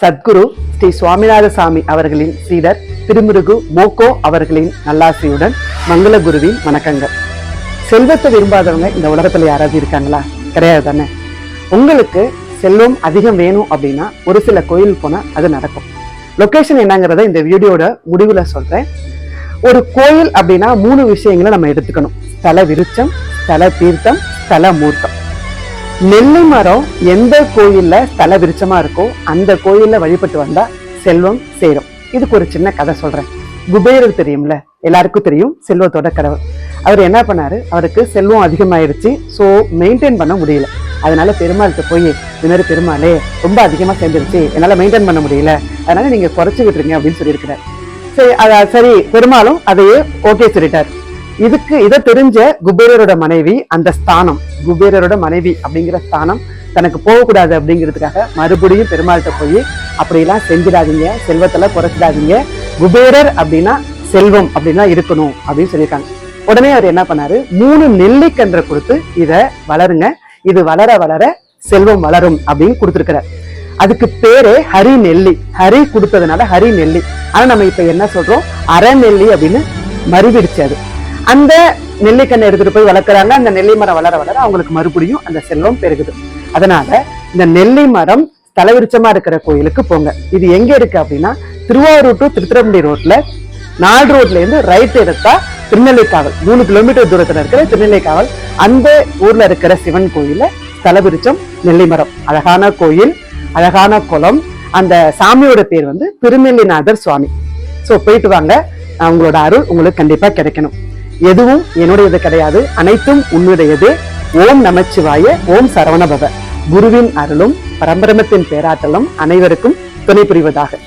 சத்குரு ஸ்ரீ சுவாமிநாத சாமி அவர்களின் சீடர் திருமுருகு மோகோ அவர்களின் நல்லாசியுடன் மங்கள குருவின் வணக்கங்கள். செல்வத்தை விரும்பாதவங்க இந்த உலகத்துல யாராவது இருக்காங்களா? கிடையாது தானே? உங்களுக்கு செல்வம் அதிகம் வேணும் அப்படின்னா ஒரு சில கோயில் போனா அது நடக்கும். லொகேஷன் என்னங்கிறத இந்த வீடியோட முடிவுல சொல்றேன். ஒரு கோயில் அப்படின்னா மூணு விஷயங்களை நம்ம எடுத்துக்கணும். ஸ்தல விருச்சம் ஸ்தல தீர்த்தம் ஸ்தல மூர்த்தம். நெல்லை மரம் எந்த கோயில்ல தலை விருச்சமா இருக்கோ அந்த கோயில்ல வழிபட்டு வந்தா செல்வம் சேரும். இதுக்கு ஒரு சின்ன கதை சொல்றேன். குபேரர் தெரியும்ல? எல்லாருக்கும் தெரியும் செல்வத்தோட கடவுள் அவர் என்ன பண்ணாரு? அவருக்கு செல்வம் அதிகமாயிருச்சு. ஸோ மெயின்டைன் பண்ண முடியல. அதனால பெருமாள்கிட்ட போய் இது மாதிரி பெருமாளே ரொம்ப அதிகமா சேர்ந்துருச்சு. என்னால மெயின்டைன் பண்ண முடியல. அதனால நீங்க குறைச்சு விட்டுருங்க அப்படின்னு சொல்லியிருக்கிறார். சரி அத சரி பெருமாளும் அதையே ஓகே சொல்லிட்டார். இதுக்கு இதை தெரிஞ்ச குபேரரோட மனைவி அந்த ஸ்தானம் குபேரரோட மனைவி அப்படிங்கிற ஸ்தானம் தனக்கு போகக்கூடாது அப்படிங்கிறதுக்காக மறுபடியும் பெருமாள்கிட்ட போய் அப்படிலாம் செஞ்சிடாதீங்க செல்வத்தெல்லாம் குறைச்சிடாதீங்க. குபேரர் அப்படின்னா செல்வம் அப்படின்னா இருக்கணும் அப்படின்னு சொல்லியிருக்காங்க. உடனே அவர் என்ன பண்ணாரு? மூணு நெல்லிக்கன்றை கொடுத்து இதை வளருங்க. இது வளர வளர செல்வம் வளரும் அப்படின்னு கொடுத்துருக்கிறார். அதுக்கு பேரே ஹரி நெல்லி. ஹரி கொடுத்ததுனால ஹரி நெல்லி. ஆனா நம்ம இப்ப என்ன சொல்றோம்? அறநெல்லி அப்படின்னு மறுவிடுச்சு அது அந்த நெல்லிக்கண்ணை எடுத்துட்டு போய் வளர்க்குறாங்க. அந்த நெல்லி மரம் வளர வளர அவங்களுக்கு மறுபடியும் அந்த செல்வம் பெருகுது. அதனால இந்த நெல்லி மரம் தலைவிருச்சமா இருக்கிற கோயிலுக்கு போங்க. இது எங்க இருக்கு அப்படின்னா திருவாரூர் டு திருத்திரம்பி ரோட்ல நாலு ரோட்ல இருந்து ரைட் எடுத்தா திருநெல்லிக்காவல் மூணு கிலோமீட்டர் தூரத்துல இருக்கிற திருநெல்லிக்காவல் அந்த ஊர்ல இருக்கிற சிவன் கோயில தலவிருச்சம் நெல்லிமரம் அழகான கோயில் அழகான குளம். அந்த சாமியோட பேர் வந்து திருநெல்லிநாதர் சுவாமி. சோ போயிட்டு வாங்க. உங்களோட அருள் உங்களுக்கு கண்டிப்பா கிடைக்கணும். எதுவும் என்னுடையது கிடையாது. அனைத்தும் உன்னுடையது. ஓம் நமச்சிவாய ஓம் சரவணபவ. குருவின் அருளும் பரம்பரமத்தின் பேராற்றலும் அனைவருக்கும் துணை புரிவதாக.